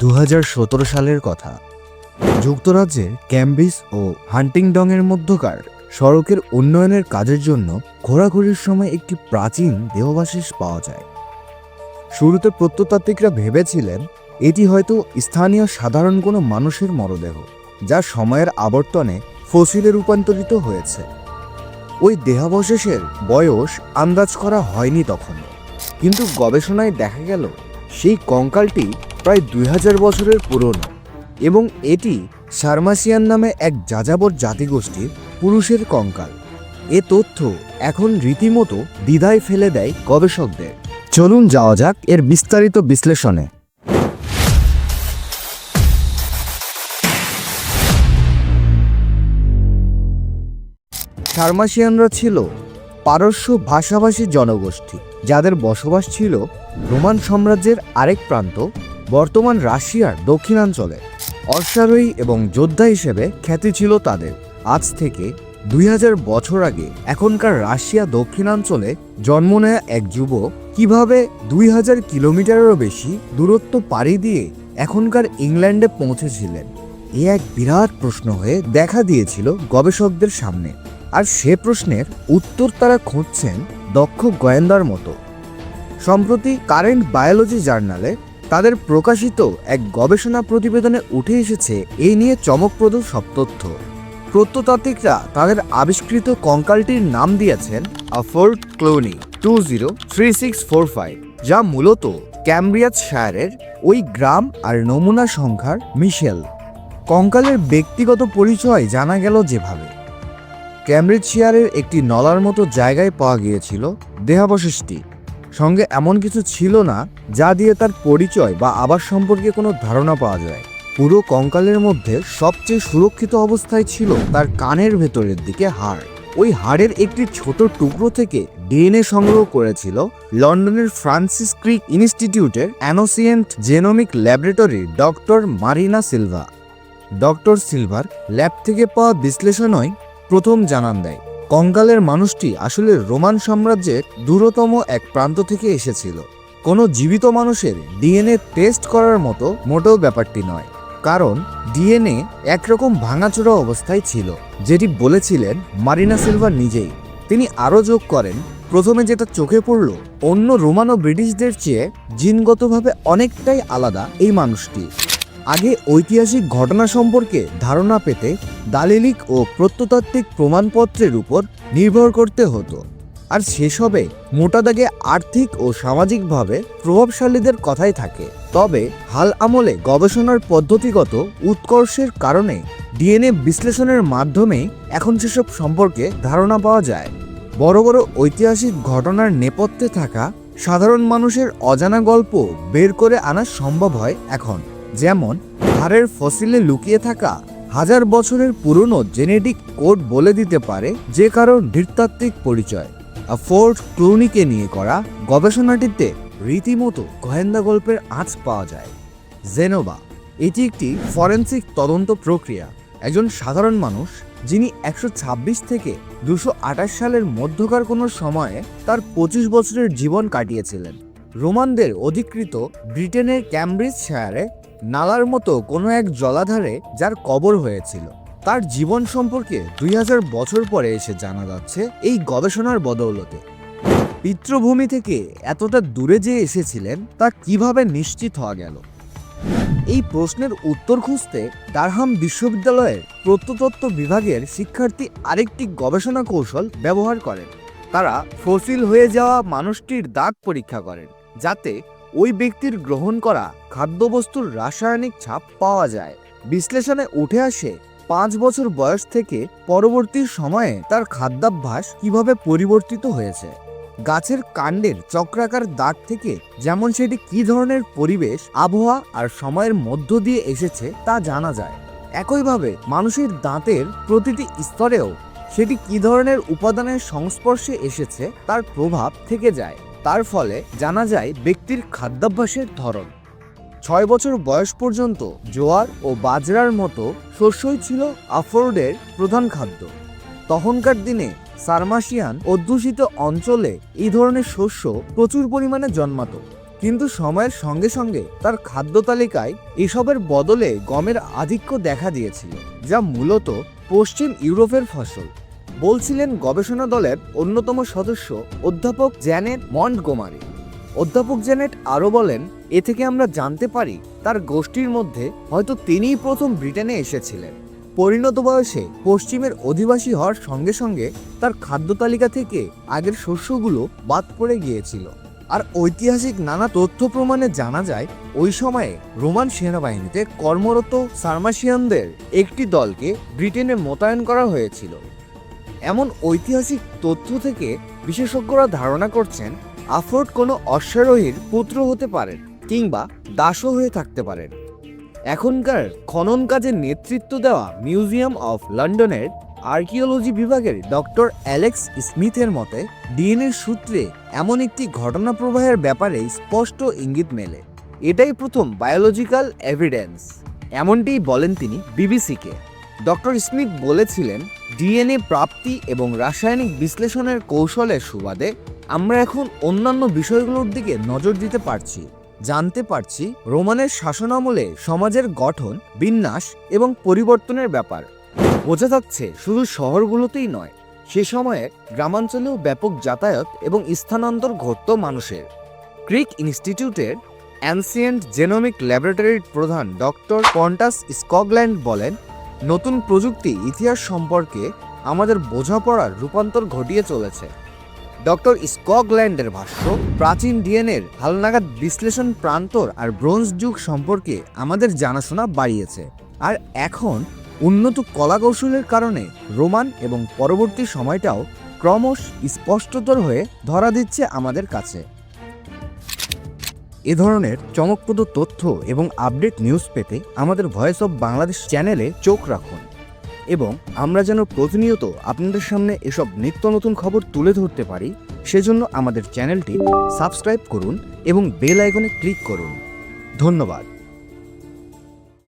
দু হাজার সতেরো সালের কথা। যুক্তরাজ্যের ক্যাম্ব্রিজ ও হান্টিংডংয়ের মধ্যকার সড়কের উন্নয়নের কাজের জন্য ঘোরাঘুরির সময় একটি প্রাচীন দেহবাশেষ পাওয়া যায়। শুরুতে প্রত্নতাত্ত্বিকরা ভেবেছিলেন, এটি হয়তো স্থানীয় সাধারণ কোনো মানুষের মরদেহ, যা সময়ের আবর্তনে ফসিলে রূপান্তরিত হয়েছে। ওই দেহাবশেষের বয়স আন্দাজ করা হয়নি তখনও। কিন্তু গবেষণায় দেখা গেল, সেই কঙ্কালটি প্রায় দুই হাজার বছরের পুরনো এবং এটি সার্মাসিয়ান নামে এক যাযাবর জাতিগোষ্ঠীর পুরুষের কঙ্কাল। এ তথ্য এখন রীতিমতো দ্বিধায় ফেলে দেয় গবেষকদের। চলুন যাওয়া যাক এর বিস্তারিত বিশ্লেষণে। সার্মাসিয়ানরা ছিল পারস্য ভাষাভাষী জনগোষ্ঠী, যাদের বসবাস ছিল রোমান সাম্রাজ্যের আরেক প্রান্ত বর্তমান রাশিয়ার দক্ষিণাঞ্চলে অশ্বারোহী এবং যোদ্ধা হিসেবে খ্যাতি ছিল তাদের। আজ থেকে দুই হাজার বছর আগে এখনকার রাশিয়া দক্ষিণাঞ্চলে জন্ম নেয়া এক যুবক কীভাবে দুই হাজার কিলোমিটারেরও বেশি দূরত্ব পাড়ি দিয়ে এখনকার ইংল্যান্ডে পৌঁছেছিলেন? এ এক বিরাট প্রশ্ন হয়ে দেখা দিয়েছিল গবেষকদের সামনে। আর সে প্রশ্নের উত্তর তারা খুঁজছেন দক্ষ গোয়েন্দার মতো। সম্প্রতি কারেন্ট বায়োলজি জার্নালে তাদের প্রকাশিত এক গবেষণা প্রতিবেদনে উঠে এসেছে এই নিয়ে চমকপ্রদ সব তথ্য। প্রত্নতাত্ত্বিকরা তাদের আবিষ্কৃত কঙ্কালটির নাম দিয়েছেন আফোর্ড ক্লোনি two zero three six four five, যা মূলত ক্যামব্রিয়াজ শায়ারের ওই গ্রাম আর নমুনা সংখ্যার মিশেল। কঙ্কালের ব্যক্তিগত পরিচয় জানা গেল যেভাবে। ক্যামব্রিজশিয়ারের একটি নলার মতো জায়গায় পাওয়া গিয়েছিল দেহাবশেষটি। সঙ্গে এমন কিছু ছিল না যা দিয়ে তার পরিচয় বা আবাস সম্পর্কে কোনো ধারণা পাওয়া যায়। পুরো কঙ্কালের মধ্যে সবচেয়ে সুরক্ষিত অবস্থায় ছিল তার কানের ভেতরের দিকে হাড়। ওই হাড়ের একটি ছোট টুকরো থেকে ডিএনএ সংগ্রহ করেছিল লন্ডনের ফ্রান্সিস ক্রিক ইনস্টিটিউটের ancient genomic laboratory doctor Marina Silva. Doctor silver lab থেকে পাওয়া বিশ্লেষণই প্রথম জানান দেয়। কঙ্কালের মানুষটি আসলে রোমান সাম্রাজ্যের দূরতম এক প্রান্ত থেকে এসেছিল। কোনো জীবিত মানুষের ডিএনএ টেস্ট করার মতো মোটেও ব্যাপারটি নয়, কারণ ডিএনএ একরকম ভাঙাচোরা অবস্থায় ছিল, যেটি বলেছিলেন মারিনা সিলভার নিজেই। তিনি আরও যোগ করেন, প্রথমে যেটা চোখে পড়ল, অন্য রোমান ও ব্রিটিশদের চেয়ে জিনগতভাবে অনেকটাই আলাদা এই মানুষটি। আগে ঐতিহাসিক ঘটনা সম্পর্কে ধারণা পেতে দালিলিক ও প্রত্নতাত্ত্বিক প্রমাণপত্রের উপর নির্ভর করতে হতো। আর সেসবে মোটা দাগে আর্থিক ও সামাজিকভাবে প্রভাবশালীদের কথাই থাকে। তবে হাল আমলে গবেষণার পদ্ধতিগত উৎকর্ষের কারণে ডিএনএ বিশ্লেষণের মাধ্যমে এখন সেসব সম্পর্কে ধারণা পাওয়া যায়। বড় বড় ঐতিহাসিক ঘটনার নেপথ্যে থাকা সাধারণ মানুষের অজানা গল্প বের করে আনা সম্ভব হয় এখন। যেমন, হাড়ের ফসিলে লুকিয়ে থাকা হাজার বছরের পুরনো জেনেটিক কোড বলে দিতে পারে যে কারও নৃতাত্ত্বিক পরিচয়। ফোর্ট ক্লুনিকে নিয়ে করা গবেষণাটিতে রীতিমতো গোয়েন্দা গল্পের আঁচ পাওয়া যায়। জেনোবা এটি একটি ফরেন্সিক তদন্ত প্রক্রিয়া। একজন সাধারণ মানুষ যিনি একশো ছাব্বিশ থেকে দুশো আঠাশ সালের মধ্যকার কোনো সময়ে তার পঁচিশ বছরের জীবন কাটিয়েছিলেন। রোমানদের অধিকৃত ব্রিটেনের ক্যামব্রিজ শায়ারে নালার মতো কোনো এক জলাধারে যার কবর হয়েছিল। তার জীবন সম্পর্কে দুই হাজার বছর পরে এসে জানা যাচ্ছে এই গবেষণার বদৌলতে। পিতৃভূমি থেকে এতটা দূরে যে এসেছিলেন, তা কীভাবে নিশ্চিত হওয়া গেল? এই প্রশ্নের উত্তর খুঁজতে ডারহাম বিশ্ববিদ্যালয়ের প্রত্নতত্ত্ব বিভাগের শিক্ষার্থী আরেকটি গবেষণা কৌশল ব্যবহার করেন। তারা ফসিল হয়ে যাওয়া মানুষটির দাগ পরীক্ষা করেন, যাতে ওই ব্যক্তির গ্রহণ করা খাদ্যবস্তুর রাসায়নিক ছাপ পাওয়া যায়। বিশ্লেষণে উঠে আসে পাঁচ বছর বয়স থেকে পরবর্তী সময়ে তার খাদ্যাভ্যাস কীভাবে পরিবর্তিত হয়েছে। গাছের কাণ্ডের চক্রাকার দাগ থেকে যেমন সেটি কী ধরনের পরিবেশ, আবহাওয়া আর সময়ের মধ্য দিয়ে এসেছে তা জানা যায়। একইভাবে মানুষের দাঁতের প্রতিটি স্তরেও সেটি কী ধরনের উপাদানের সংস্পর্শে এসেছে তার প্রভাব থেকে যায়। তার ফলে জানা যায় ব্যক্তির খাদ্যাভ্যাসের ধরন। ছয় বছর বয়স পর্যন্ত জোয়ার ও বাজরার মতো শস্যই ছিল আফোর্ডের প্রধান খাদ্য। তখনকার দিনে সারমাসিয়ান অধ্যুষিত অঞ্চলে এই ধরনের শস্য প্রচুর পরিমাণে জন্মাতো। কিন্তু সময়ের সঙ্গে সঙ্গে তার খাদ্য তালিকায় এসবের বদলে গমের আধিক্য দেখা দিয়েছিল, যা মূলত পশ্চিম ইউরোপের ফসল। বলছিলেন গবেষণা দলের অন্যতম সদস্য অধ্যাপক জ্যানেট মন্টগোমারি। অধ্যাপক জ্যানেট আরও বলেন, এ থেকে আমরা জানতে পারি তার গোষ্ঠীর মধ্যে হয়তো তিনিই প্রথম ব্রিটেনে এসেছিলেন। পরিণত বয়সে পশ্চিমের অধিবাসী হওয়ার সঙ্গে সঙ্গে তার খাদ্য তালিকা থেকে আগের শস্যগুলো বাদ পড়ে গিয়েছিল। আর ঐতিহাসিক নানা তথ্য প্রমাণে জানা যায়, ওই সময়ে রোমান সেনাবাহিনীতে কর্মরত সার্মাসিয়ানদের একটি দলকে ব্রিটেনে মোতায়েন করা হয়েছিল। এমন ঐতিহাসিক তথ্য থেকে বিশেষজ্ঞরা ধারণা করছেন আফোর্ড কোনো অশ্বারোহীর পুত্র হতে পারেন কিংবা দাসও হয়ে থাকতে পারেন এখনকার খনন কাজের নেতৃত্ব দেওয়া মিউজিয়াম অফ লন্ডনের আর্কিওলজি বিভাগের ডক্টর অ্যালেক্স স্মিথের মতে ডিএনএর সূত্রে এমন একটি ঘটনা প্রবাহের ব্যাপারে স্পষ্ট ইঙ্গিত মেলে। এটাই প্রথম বায়োলজিক্যাল এভিডেন্স এমনটিই বলেন তিনি বিবিসিকে। ডক্টর স্মিথ বলেছিলেন, ডিএনএ প্রাপ্তি এবং রাসায়নিক বিশ্লেষণের কৌশলের সুবাদে আমরা এখন অন্যান্য বিষয়গুলোর দিকে নজর দিতে পারছি। জানতে পারছি রোমানের শাসনামলে সমাজের গঠন, বিন্যাস এবং পরিবর্তনের ব্যাপার। বোঝা যাচ্ছে শুধু শহরগুলোতেই নয়, সে সময়ে গ্রামাঞ্চলেও ব্যাপক যাতায়াত এবং স্থানান্তর ঘটত মানুষের। ক্রিক ইনস্টিটিউটের অ্যানসিয়েন্ট জেনোমিক ল্যাবরেটরির প্রধান ডক্টর পন্টাস স্কগল্যান্ড বলেন নতুন প্রযুক্তি, ইতিহাস সম্পর্কে আমাদের বোঝাপড়ার রূপান্তর ঘটিয়ে চলেছে। ডক্টর স্কগল্যান্ডের ভাষ্য, প্রাচীন ডিএনএর হালনাগাদ বিশ্লেষণ প্রান্তর আর ব্রোঞ্জ যুগ সম্পর্কে আমাদের জানাশোনা বাড়িয়েছে। আর এখন উন্নত কলাকৌশলের কারণে রোমান এবং পরবর্তী সময়টাও ক্রমশ স্পষ্টতর হয়ে ধরা দিচ্ছে আমাদের কাছে। এ ধরনের চমকপ্রদ তথ্য এবং আপডেট নিউজ পেতে আমাদের ভয়েস অব বাংলাদেশ চ্যানেলে চোখ রাখুন এবং আমরা যেন প্রতিনিয়ত আপনাদের সামনে এসব নিত্য নতুন খবর তুলে ধরতে পারি, সেজন্য আমাদের চ্যানেলটি সাবস্ক্রাইব করুন এবং বেল আইকনে ক্লিক করুন। ধন্যবাদ।